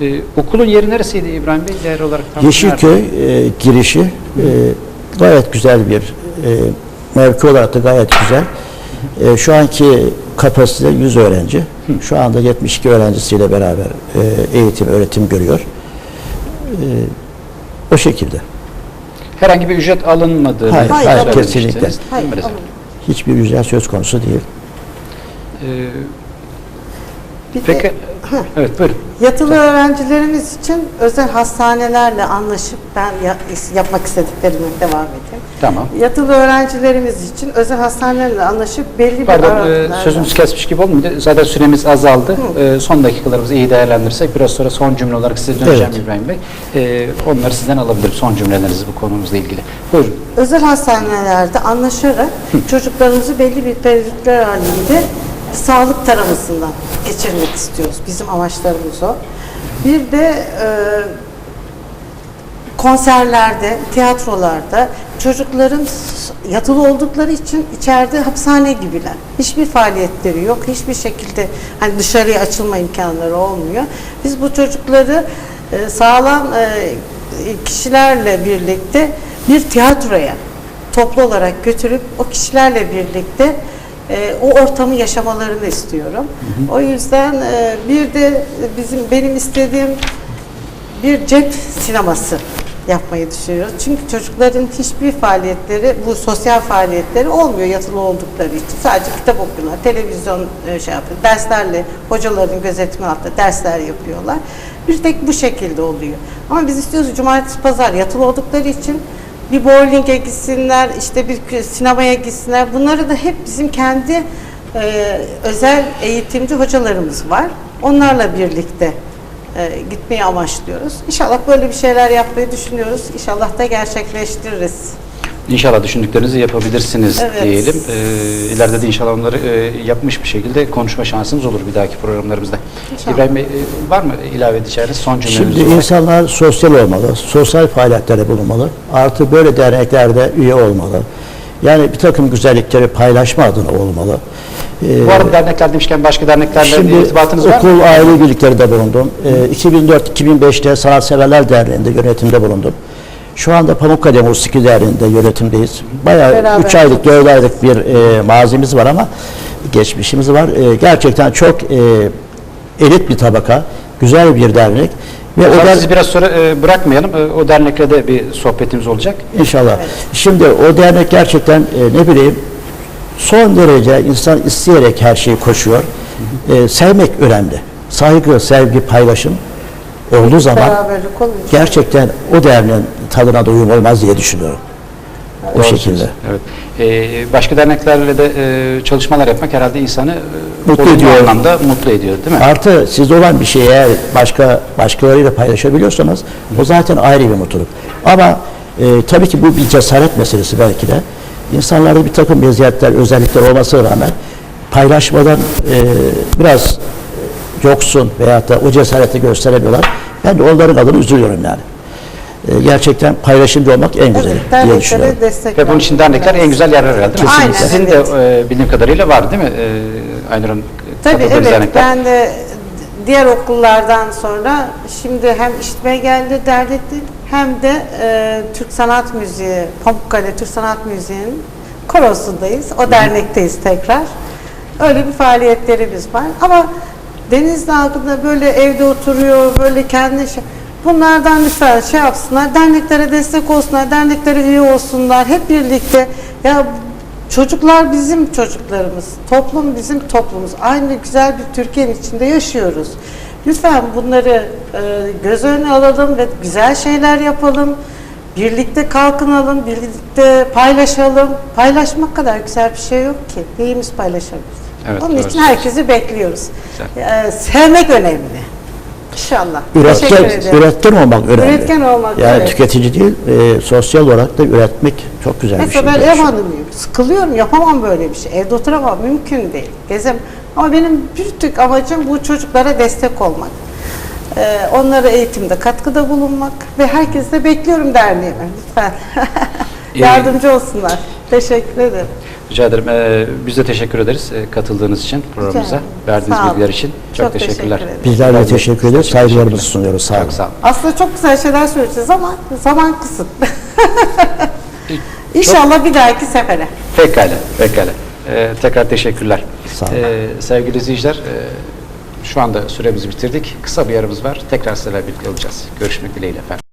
Ee, okulun yeri neresiydi İbrahim Bey? Değer olarak tam Yeşilköy e, girişi e, gayet güzel bir e, mevki olarak da gayet güzel. E, şu anki kapasite 100 öğrenci. Şu anda 72 öğrencisiyle beraber e, eğitim, öğretim görüyor. E, o şekilde. Herhangi bir ücret alınmadığı Hayır, hayır, söylemiştiniz, kesinlikle. Hayır, Hiçbir ücret söz konusu değil. Ee, peki, de evet buyurun. yatılı öğrencilerimiz için özel hastanelerle anlaşıp ben ya- yapmak istediklerime devam edeyim. Tamam. Yatılı öğrencilerimiz için özel hastanelerle anlaşıp belli bir Pardon, e, aralıklarla- sözümüzü kesmiş gibi olmadı. Zaten süremiz azaldı. E, son dakikalarımızı iyi değerlendirirsek biraz sonra son cümle olarak size döneceğim Evet. İbrahim Bey. E, onları sizden alabilirim, son cümlelerinizi bu konumuzla ilgili. Buyurun. özel hastanelerde anlaşarak çocuklarımızı belli bir periyotlar halinde sağlık taramasından geçirmek istiyoruz. Bizim amaçlarımız o. Bir de e, konserlerde, tiyatrolarda çocukların yatılı oldukları için içeride hapishane gibiler. Hiçbir faaliyetleri yok. Hiçbir şekilde hani dışarıya açılma imkanları olmuyor. Biz bu çocukları e, sağlam e, kişilerle birlikte bir tiyatroya toplu olarak götürüp o kişilerle birlikte e, o ortamı yaşamalarını istiyorum. O yüzden e, bir de bizim benim istediğim bir cep sineması yapmayı düşünüyoruz. Çünkü çocukların hiçbir faaliyetleri, bu sosyal faaliyetleri olmuyor yatılı oldukları için. Sadece kitap okuyorlar, televizyon e, şey yapıyor, derslerle, hocaların gözetimi altında dersler yapıyorlar. Bir tek bu şekilde oluyor. Ama biz istiyoruz cumartesi, pazar yatılı oldukları için bir bowling'e gitsinler, işte bir sinemaya gitsinler. Bunları da hep bizim kendi e, özel eğitimci hocalarımız var. Onlarla birlikte e, gitmeyi amaçlıyoruz. İnşallah böyle bir şeyler yapmayı düşünüyoruz. İnşallah da gerçekleştiririz. İnşallah düşündüklerinizi yapabilirsiniz Evet. diyelim. E, ileride de inşallah onları e, yapmış bir şekilde konuşma şansımız olur bir dahaki programlarımızda. İnşallah. İbrahim Bey e, var mı ilave edeceğiniz son cümleniz Şimdi olarak? insanlar sosyal olmalı, sosyal faaliyetlere bulunmalı. Artı böyle derneklerde üye olmalı. Yani bir takım güzellikleri paylaşma adına olmalı. Ee, Bu arada dernekler demişken başka derneklerle Şimdi irtibatınız var mı? okul aile birliklerinde bulundum. Ee, 2004-2005'te Sanatseverler Derneği'nde yönetimde bulundum. Şu anda Pamukkale Musiki Derneği'nde yönetimdeyiz. Bayağı Beraber. 3 aylık, 4 aylık bir e, mazimiz var ama geçmişimiz var. E, gerçekten çok e, elit bir tabaka, güzel bir dernek. Ve o der- sizi biraz sonra e, bırakmayalım. E, o dernekle de bir sohbetimiz olacak. İnşallah. Şimdi o dernek gerçekten e, ne bileyim son derece insan isteyerek her şeyi koşuyor. E, sevmek önemli. Saygı, sevgi, paylaşım olduğu zaman gerçekten o derneğin tadına doyum olmaz diye düşünüyorum. O Doğru şekilde. Evet. E, başka derneklerle de e, çalışmalar yapmak herhalde insanı e, Mutlu ediyor. anlamda mutlu ediyor değil mi? Artı sizde olan bir şeyi eğer başka başkalarıyla paylaşabiliyorsanız o zaten ayrı bir mutluluk. Ama e, tabii ki bu bir cesaret meselesi belki de. İnsanlarda bir takım meziyetler, özellikler olmasına rağmen paylaşmadan e, biraz yoksun veyahut da o cesareti gösteremiyorlar. Ben de onların adına üzülüyorum yani. E, gerçekten paylaşımcı olmak en güzeli Evet, diye düşünüyorum. Ve bunun için dernekler en güzel yerler herhalde? Aynen, Sizin evet. de e, bildiğim kadarıyla var değil mi? E, Aynur'un Tabii evet dernekler. ben de diğer okullardan sonra şimdi hem işitme geldi dernekti hem de e, Türk Sanat Müziği, Pamukkale Türk Sanat Müziği'nin korosundayız. O dernekteyiz tekrar. Öyle bir faaliyetlerimiz var. Ama Denizli halkında böyle evde oturuyor, böyle kendi şey, bunlardan lütfen şey yapsınlar, derneklere destek olsunlar, derneklere üye olsunlar, hep birlikte ya Çocuklar bizim çocuklarımız, toplum bizim toplumumuz. Aynı güzel bir Türkiye'nin içinde yaşıyoruz. Lütfen bunları e, göz önüne alalım ve güzel şeyler yapalım. Birlikte kalkınalım, birlikte paylaşalım. Paylaşmak kadar güzel bir şey yok ki. Neyimiz paylaşabiliriz. Evet, Onun doğru için herkesi bekliyoruz. Güzel. E, sevmek önemli. İnşallah. Üretken, üretken olmak önemli. Üretken olmak, Yani evet. tüketici değil, e, sosyal olarak da üretmek çok güzel bir şey. Mesela ben ev hanımıyım. Sıkılıyorum. Yapamam böyle bir şey. Evde oturamam. Mümkün değil. Gezem. Ama benim bir tek amacım bu çocuklara destek olmak. Ee, onlara eğitimde katkıda bulunmak ve herkese bekliyorum derneğime lütfen. Ee, Yardımcı olsunlar. Teşekkür ederim. Rica ederim. Ee, biz de teşekkür ederiz e, katıldığınız için programımıza. Verdiğiniz Sağ olun. bilgiler için. Çok, Çok teşekkürler. teşekkür ederim. Bizler de teşekkür ederiz. Saygılarımızı sunuyoruz. Sağ olun. Çok sağ olun. Aslında çok güzel şeyler söyleyeceğiz ama zaman kısıtlı. İnşallah bir dahaki sefere. Pekala, pekala. Ee, tekrar teşekkürler. Sağ olun. Ee, sevgili izleyiciler, e, şu anda süremizi bitirdik. Kısa bir aramız var. Tekrar sizlerle birlikte olacağız. Görüşmek dileğiyle efendim.